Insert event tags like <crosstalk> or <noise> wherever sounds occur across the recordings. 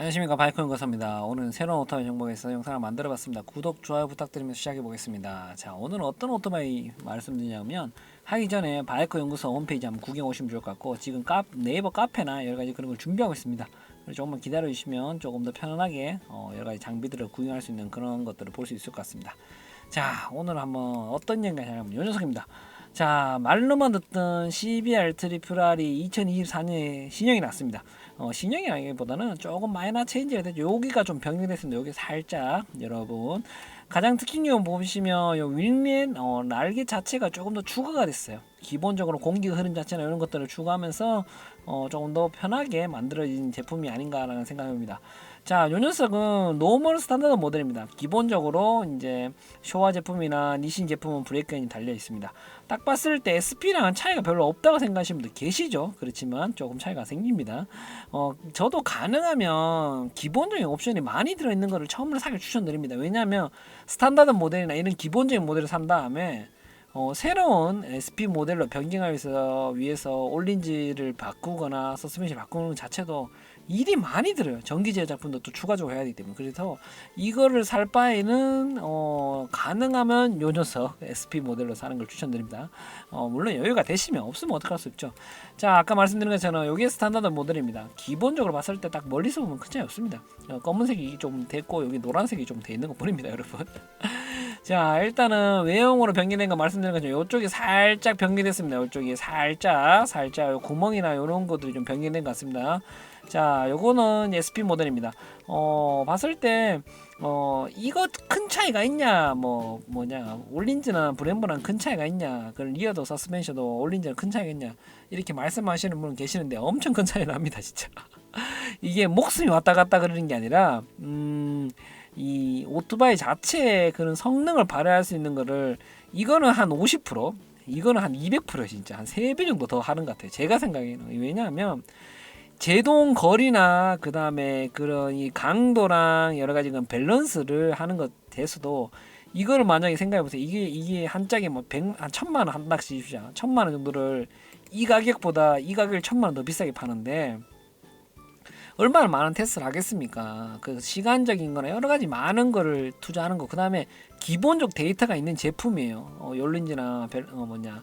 안녕하십니까 바이크 연구소입니다. 오늘은 새로운 오토바이 정보에서 영상을 만들어봤습니다. 구독, 좋아요 부탁드리면서 시작해 보겠습니다. 자 오늘은 어떤 오토바이 말씀드리냐면 하기 전에 바이크 연구소 홈페이지 한번 구경 오시면 좋을 것 같고 지금 카, 네이버 카페나 여러 가지 그런 걸 준비하고 있습니다. 조금만 기다려 주시면 조금 더 편안하게 어, 여러 가지 장비들을 구경할 수 있는 그런 것들을 볼 수 있을 것 같습니다. 자 오늘 한번 어떤 얘기가 하냐면 요 녀석입니다. 자 말로만 듣던 CBR 트리플 R이 2024년에 신형이 났습니다. 어, 신형이라기보다는 조금 마이너 체인지가 됐죠. 여기가 좀 변경됐습니다. 여기 살짝 여러분 가장 특징적으로 보시면 요 윙렛 어, 날개 자체가 조금 더 추가가 됐어요. 기본적으로 공기 흐름 자체나 이런 것들을 추가하면서 어, 조금 더 편하게 만들어진 제품이 아닌가라는 생각입니다. 자, 요 녀석은 노멀 스탠다드 모델입니다. 기본적으로 이제 쇼와 제품이나 니신 제품은 브레이크엔이 달려 있습니다. 딱 봤을 때 SP랑 차이가 별로 없다고 생각하시는 분들 계시죠. 그렇지만 조금 차이가 생깁니다. 어, 저도 가능하면 기본적인 옵션이 많이 들어있는 거를 처음으로 사길 추천드립니다. 왜냐하면 스탠다드 모델이나 이런 기본적인 모델을 산 다음에 어, 새로운 SP 모델로 변경하기 위해서, 위해서 올린지를 바꾸거나 서스펜션을 바꾸는 것 자체도 일이 많이 들어요. 전기 제작품도 또 추가적으로 해야 되기 때문에. 그래서 이거를 살 바에는 어, 가능하면 요 녀석 SP 모델로 사는 걸 추천드립니다. 어, 물론 여유가 되시면 없으면 어떡할 수 없죠. 자, 아까 말씀드린 것처럼 이게 스탠다드 모델입니다. 기본적으로 봤을 때 딱 멀리서 보면 큰 차이 없습니다. 어, 검은색이 좀 됐고 여기 노란색이 좀 돼 있는 거 보입니다, <laughs> 여러분. 자 일단은 외형으로 변경된 거 말씀드린 것처럼 이쪽이 살짝 변경됐습니다. 이쪽이 살짝 살짝 요 구멍이나 이런 것들이 좀 변경된 것 같습니다. 자 요거는 SP 모델입니다. 어 봤을 때 어 이거 큰 차이가 있냐 뭐 뭐냐 올린즈나 브렘버랑 큰 차이가 있냐 그 리어도 서스펜션도 올린즈랑 큰 차이가 있냐 이렇게 말씀하시는 분 계시는데 엄청 큰 차이 납니다 진짜 <laughs> 이게 목숨이 왔다 갔다 그러는 게 아니라 음 이 오토바이 자체의 그런 성능을 발휘할 수 있는 거를 이거는 한 50% 이거는 한 200% 진짜 한 3배 정도 더 하는 것 같아요. 제가 생각에는 왜냐하면 제동 거리나 그 다음에 그런 이 강도랑 여러 가지 그런 밸런스를 하는 것 대해서도 이거를 만약에 생각해 보세요. 이게 이게 한 짝에 뭐백한 천만 원한 닥씩 주자. 천만 원 정도를 이 가격보다 이 가격을 천만 원 더 비싸게 파는데 얼마나 많은 테스트를 하겠습니까? 그 시간적인 거나 여러 가지 많은 거를 투자하는 거. 그 다음에 기본적 데이터가 있는 제품이에요. 어, 열린지나 벨, 어, 뭐냐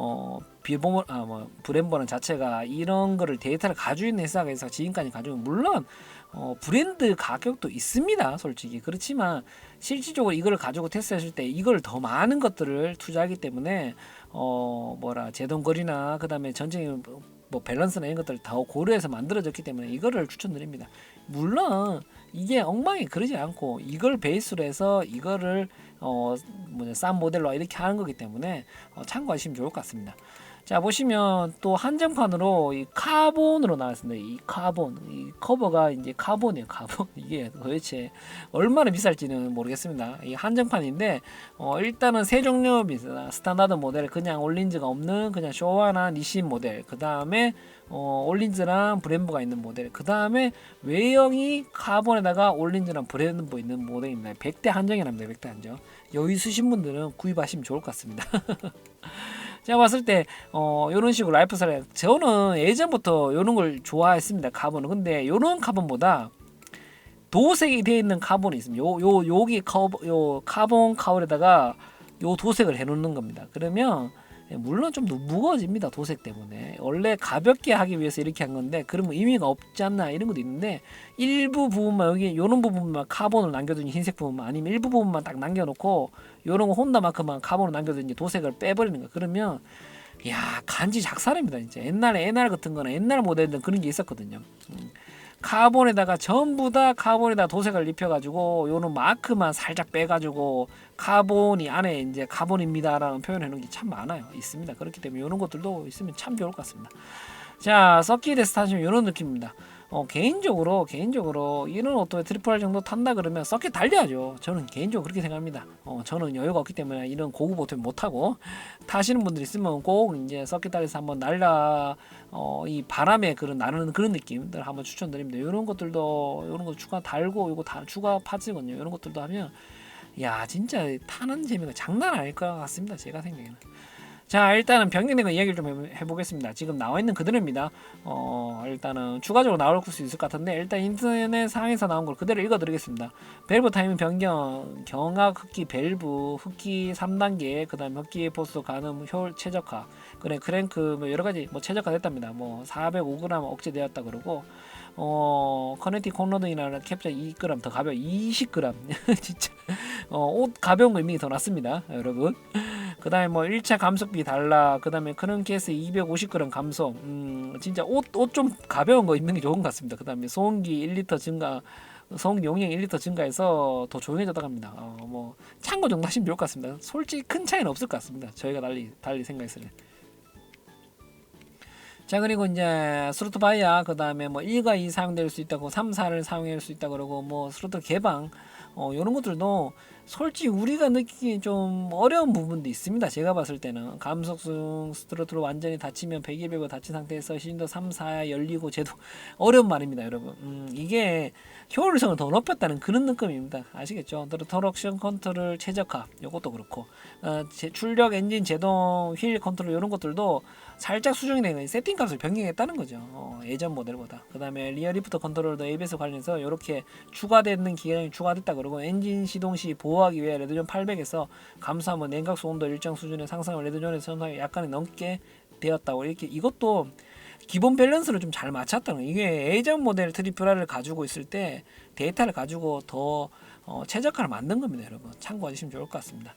어 비보모 아 뭐 브랜버는 자체가 이런 거를 데이터를 가지고 있는 회사가 있어 지금까지 가지고 물론 어 브랜드 가격도 있습니다 솔직히 그렇지만 실질적으로 이걸 가지고 테스트했을 때 이걸 더 많은 것들을 투자하기 때문에 어 뭐라 제동거리나 그다음에 전체적인 뭐 밸런스나 이런 것들을 더 고려해서 만들어졌기 때문에 이거를 추천드립니다. 물론 이게 엉망이 그러지 않고 이걸 베이스로 해서 이거를 어 뭐냐 싼 모델로 이렇게 하는 거기 때문에 어, 참고하시면 좋을 것 같습니다. 자 보시면 또 한정판으로 이 카본으로 나왔습니다. 이 카본 이 커버가 이제 카본이에요. 카본 <laughs> 이게 도대체 얼마나 비쌀지는 모르겠습니다. 이 한정판인데 어, 일단은 세 종류 비싸 스탠다드 모델 그냥 올린즈가 없는 그냥 쇼와나 니신 모델 그 다음에 어, 올린즈랑 브렘버가 있는 모델 그 다음에 외형이 카본에다가 올린즈랑 브렘버 있는 모델입니다. 100대 한정이랍니다. 100대 한정 여유 있으신 분들은 구입하시면 좋을 것 같습니다. <laughs> 제가 봤을 때 어, 이런 식으로 라이프 스타일 저는 예전부터 이런 걸 좋아했습니다. 카본은 근데 이런 카본보다 도색이 되어 있는 카본이 있습니다. 요 요 여기 커버 요 카본 카울에다가 요 도색을 해 놓는 겁니다. 그러면 예, 물론 좀더 무거워집니다. 도색 때문에 원래 가볍게 하기 위해서 이렇게 한 건데 그러면 의미가 없지 않나 이런 것도 있는데 일부 부분만 여기 요런 부분만 카본을 남겨두니 흰색 부분만 아니면 일부 부분만 딱 남겨놓고 요런 거 혼다만큼만 카본을 남겨두니 도색을 빼버리는 거 그러면 야 간지 작살입니다 진짜 옛날에 옛날 같은 거는 옛날 모델들은 그런 게 있었거든요. 음. 카본에다가 전부 다 카본에다 도색을 입혀가지고 요런 마크만 살짝 빼가지고 카본이 안에 이제 카본입니다라는 표현 해 놓은 게 참 많아요. 있습니다. 그렇기 때문에 이런 것들도 있으면 참 좋을 것 같습니다. 자, 서킷에서 타시면 이런 느낌입니다. 어, 개인적으로 개인적으로 이런 오토에 트리플 R 정도 탄다 그러면 서킷 달려야죠. 저는 개인적으로 그렇게 생각합니다. 어, 저는 여유가 없기 때문에 이런 고급 오토 못 타고 타시는 분들 있으면 꼭 이제 서킷 달에서 한번 날라 어, 이 바람에 그런 나르는 그런 느낌들 한번 추천드립니다. 이런 것들도 이런 거 추가 달고 이거 다 추가 파츠거든요. 이런 것들도 하면 야 진짜 타는 재미가 장난 아닐 것 같습니다. 제가 생각에는. 자 일단은 변경된 거 이야기를 좀 해- 해보겠습니다. 지금 나와 있는 그대로입니다. 어 일단은 추가적으로 나올 수 있을 것 같은데 일단 인터넷 상에서 나온 걸 그대로 읽어드리겠습니다. 밸브 타이밍 변경, 경악 흡기 밸브, 흡기 3단계, 그 다음 흡기 보수 가늠 효율 최적화, 그래 크랭크 뭐 여러 가지 뭐 최적화 됐답니다. 뭐 405g 억제되었다 그러고 어 커넥티 콘로드이나 캡처 2g 더 가벼워 20g <laughs> 진짜 어 옷 가벼운 거 이미 더 낫습니다, 여러분. 그 다음에 뭐 1차 감속비 달라. 그 다음에 크런케이스 250g 감소. 음 진짜 옷 옷 좀 가벼운 거 입는 게 좋은 것 같습니다. 그 다음에 소음기 1리터 증가. 소음기 용량 1리터 증가해서 더 조용해졌다고 합니다. 어, 뭐 참고 정도 하시면 좋을 것 같습니다. 솔직히 큰 차이는 없을 것 같습니다. 저희가 달리 달리 생각했을 때. 자 그리고 이제 스로트 바이아 그 다음에 뭐 1과 2 사용될 수 있다고 3, 4를 사용할 수 있다 그러고 뭐 스로트 개방 어 이런 것들도 솔직히 우리가 느끼기 좀 어려운 부분도 있습니다. 제가 봤을 때는 감속중 스트로트로 완전히 닫히면 배기배가 닫힌 상태에서 시lin더 3, 4 열리고 제도 <laughs> 어려운 말입니다, 여러분. 음, 이게 효율성을 더 높였다는 그런 느낌입니다. 아시겠죠? 터럭션 컨트롤 최적화 이것도 그렇고 어, 제, 출력 엔진 제동 휠 컨트롤 이런 것들도 살짝 수정이 되는 세팅 값을 변경했다는 거죠. 어, 예전 모델보다. 그 다음에 리어 리프트 컨트롤도 ABS 관련해서 이렇게 추가되는 기능이 추가됐다 그러고 엔진 시동 시 보호하기 위해 레드존 800에서 감소하면 냉각수 온도 일정 수준의 상승을 레드존에서 현상이 약간의 넘게 되었다고 이렇게 이것도 기본 밸런스를 좀 잘 맞췄다는 거예요. 이게 예전 모델 트리플 R을 가지고 있을 때 데이터를 가지고 더 어, 최적화를 만든 겁니다, 여러분. 참고하시면 좋을 것 같습니다.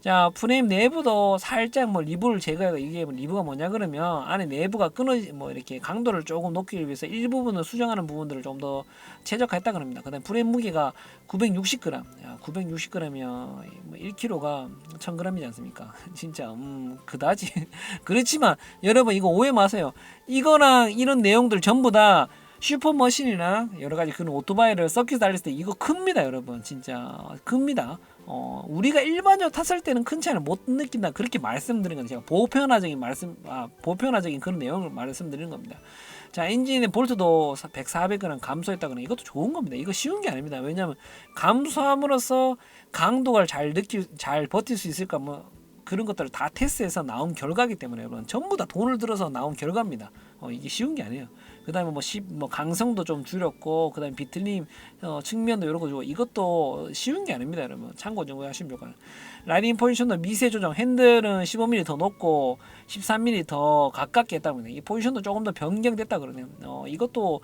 자, 프레임 내부도 살짝 뭐 리브를 제거해가 이게 뭐 리브가 뭐냐 그러면 안에 내부가 끊어지 뭐 이렇게 강도를 조금 높이기 위해서 일부분을 수정하는 부분들을 좀 더 최적화했다 그럽니다. 그다음 프레임 무게가 960g, 야, 960g이면 뭐 1kg가 1000g이지 않습니까? <laughs> 진짜 음 그다지 <laughs> 그렇지만 여러분 이거 오해 마세요. 이거랑 이런 내용들 전부 다 슈퍼머신이나 여러 가지 그런 오토바이를 서킷 달렸을 때 이거 큽니다, 여러분. 진짜 큽니다. 어, 우리가 일반적으로 탔을 때는 큰 차이를 못 느낀다. 그렇게 말씀드린 건데 제가 보편화적인 말씀, 아, 보편화적인 그런 내용을 말씀드리는 겁니다. 자, 엔진의 볼트도 100, 400g 감소했다거나 이것도 좋은 겁니다. 이거 쉬운 게 아닙니다. 왜냐하면 감소함으로써 강도가 잘 느끼, 잘 버틸 수 있을까 뭐 그런 것들을 다 테스트해서 나온 결과기 때문에 여러분 전부 다 돈을 들어서 나온 결과입니다. 어, 이게 쉬운 게 아니에요. 그다음에 뭐, 시, 뭐 강성도 좀 줄였고 그다음에 비틀림 어, 측면도 이런 거 주고 이것도 쉬운 게 아닙니다, 여러분. 참고 정도 하시면 좋을 거예요. 라이딩 포지션도 미세 조정, 핸들은 15mm 더 높고 13mm 더 가깝게 했다고 합니다. 이 포지션도 조금 더 변경됐다 그러네요. 어, 이것도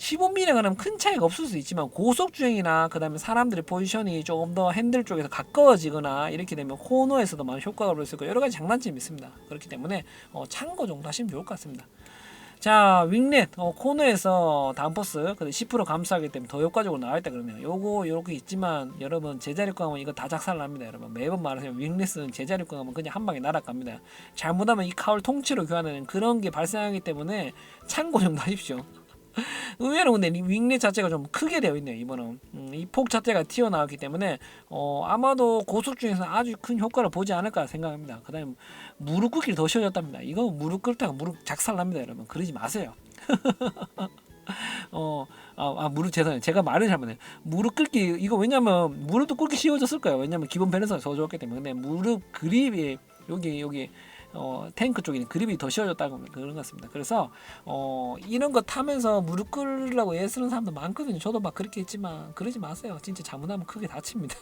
15mm가 그러면 큰 차이가 없을 수 있지만 고속 주행이나 그다음에 사람들의 포지션이 조금 더 핸들 쪽에서 가까워지거나 이렇게 되면 코너에서도 많은 효과가 있고 여러 가지 장단점이 있습니다. 그렇기 때문에 어, 참고 정도 하시면 좋을 것 같습니다. 자 윙넷 어, 코너에서 다운포스 10% 감소하기 때문에 더 효과적으로 나와 있다 그러네요. 요거 요렇게 있지만 여러분 제자리권 하면 이거 다 작살납니다. 여러분 매번 말하세요. 윙넷은 제자리권 하면 그냥 한 방에 날아갑니다. 잘못하면 이 카울 통째로 교환하는 그런 게 발생하기 때문에 참고 정도 <laughs> 하십시오. <laughs> 의외로 근데 이 윙넷 자체가 좀 크게 되어 있네요 이번은 음, 이폭 자체가 튀어나왔기 때문에 어, 아마도 고속 중에서 아주 큰 효과를 보지 않을까 생각합니다 그 다음에 무릎 꿇기를 더 쉬워졌답니다 이거 무릎 꿇다가 무릎 작살납니다 여러분 그러지 마세요 <laughs> 어, 아, 아 무릎 죄송해요. 제가 말을 잘못해요. 무릎 꿇기 이거 왜냐면 무릎도 꿇기 쉬워졌을 거예요. 왜냐면 기본 밸런스가 더 좋았기 때문에. 근데 무릎 그립이 여기 여기 어, 탱크 쪽에 그립이 더 쉬워졌다고 그런 것 같습니다. 그래서 어, 이런 거 타면서 무릎 꿇으려고 애쓰는 사람도 많거든요. 저도 막 그렇게 했지만 그러지 마세요. 진짜 잘못하면 크게 다칩니다.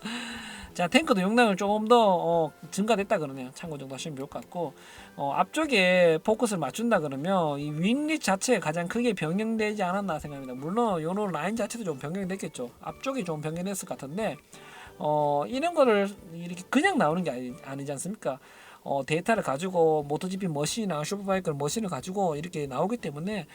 <laughs> 자 탱크도 용량을 조금 더 어, 증가됐다 그러네요. 참고 정도 하시면 좋을 것 같고 어, 앞쪽에 포커스를 맞춘다 그러면 이 윙릿 자체가 가장 크게 변경되지 않았나 생각합니다. 물론 요런 라인 자체도 좀 변경됐겠죠. 앞쪽이 좀 변경됐을 것 같은데 어, 이런 거를 이렇게 그냥 나오는 게 아니, 아니지 않습니까? 어, 데이터를 가지고 모토GP 머신이나 슈퍼바이크 머신을 가지고 이렇게 나오기 때문에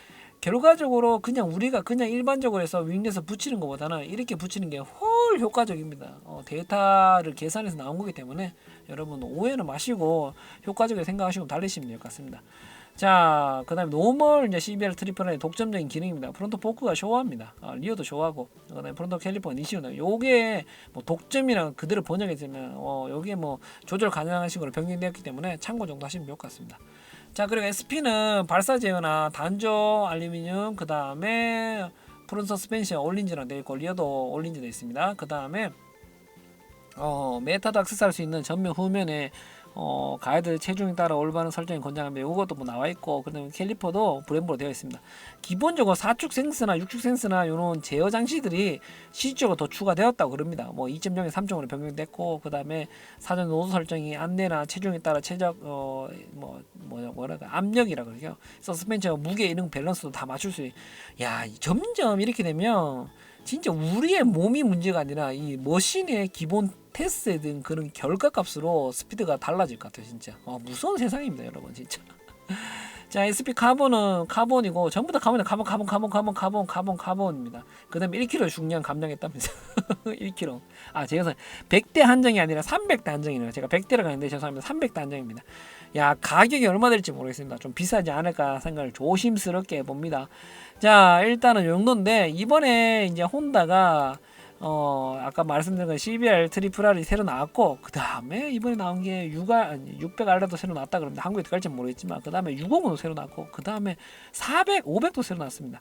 결과적으로 그냥 우리가 그냥 일반적으로 해서 윙에서 붙이는 것보다는 이렇게 붙이는 게 훨 효과적입니다. 어, 데이터를 계산해서 나온 거기 때문에 여러분 오해는 마시고 효과적으로 생각하시고 달리시면 될 것 같습니다. 자, 그 다음에 노멀 이제 CBR 트리플의 독점적인 기능입니다. 프론트 포크가 쇼합니다. 어, 리어도 쇼하고, 그 다음에 프론트 캘리퍼 니시오나 요게 뭐 독점이랑 그대로 번역했으면, 어, 요게 뭐 조절 가능한 식으로 변경되었기 때문에 참고 정도 하시면 좋을 것 같습니다. 자, 그리고 SP는 발사 제어나 단조 알루미늄, 그 다음에 프론트 서스펜션 올린지랑 되어 있고, 리어도 올린지 되어 있습니다. 그 다음에 어, 메타도 액세스할 수 있는 전면 후면에 어, 가이드 체중에 따라 올바른 설정이 권장합니다. 이것도 뭐 나와 있고 그다음에 캘리퍼도 브랜브로 되어 있습니다. 기본적으로 사축 센스나 육축 센스나 이런 제어 장치들이 실질적으로 더 추가되었다고 그럽니다. 뭐 2.0에 3.5로 변경됐고 그다음에 사전 노드 설정이 안내나 체중에 따라 최적 어뭐 뭐냐 뭐랄까 압력이라 그러죠. 서스펜션 무게 이런 밸런스도 다 맞출 수. 있... 야 점점 이렇게 되면 진짜 우리의 몸이 문제가 아니라 이 머신의 기본 테스트에 든 그런 결과값으로 스피드가 달라질 것 같아요 진짜. 어, 무서운 세상입니다 여러분 진짜 자 SP 카본은 카본이고 전부 다 카본이 카본 카본 카본 카본 카본 카본 카본입니다. 그 다음에 1kg 중량 감량했다면서 1kg <laughs> 아 제가 100대 한정이 아니라 300대 한정이네요. 제가 100대를 가는데 죄송합니다. 300대 한정입니다. 야 가격이 얼마 될지 모르겠습니다. 좀 비싸지 않을까 생각을 조심스럽게 해봅니다. 자 일단은 요 정도인데 이번에 이제 혼다가 어 아까 말씀드린 건 CBR 트리플 R이 새로 나왔고 그 다음에 이번에 나온 게 6R 600R도 새로 나왔다 그럽니다. 한국에 들어갈지 모르겠지만 그 다음에 650도 새로 나왔고 그 다음에 400, 500도 새로 나왔습니다.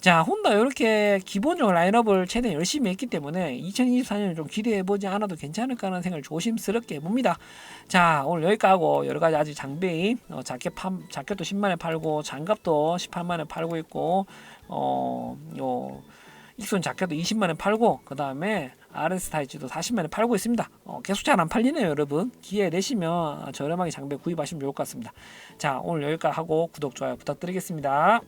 자 혼다 이렇게 기본적으로 라인업을 최대한 열심히 했기 때문에 2024년을 좀 기대해 보지 않아도 괜찮을까 하는 생각을 조심스럽게 해봅니다. 자 오늘 여기까지 하고 여러 가지 아직 장비 어, 자켓 팜, 자켓도 10만에 팔고 장갑도 18만에 팔고 있고 어요 익손 자켓도 20만원 팔고 그 다음에 RS 타이즈도 40만원 팔고 있습니다. 어, 계속 잘 안 팔리네요, 여러분. 기회 되시면 저렴하게 장비 구입하시면 좋을 것 같습니다. 자, 오늘 여기까지 하고 구독, 좋아요 부탁드리겠습니다.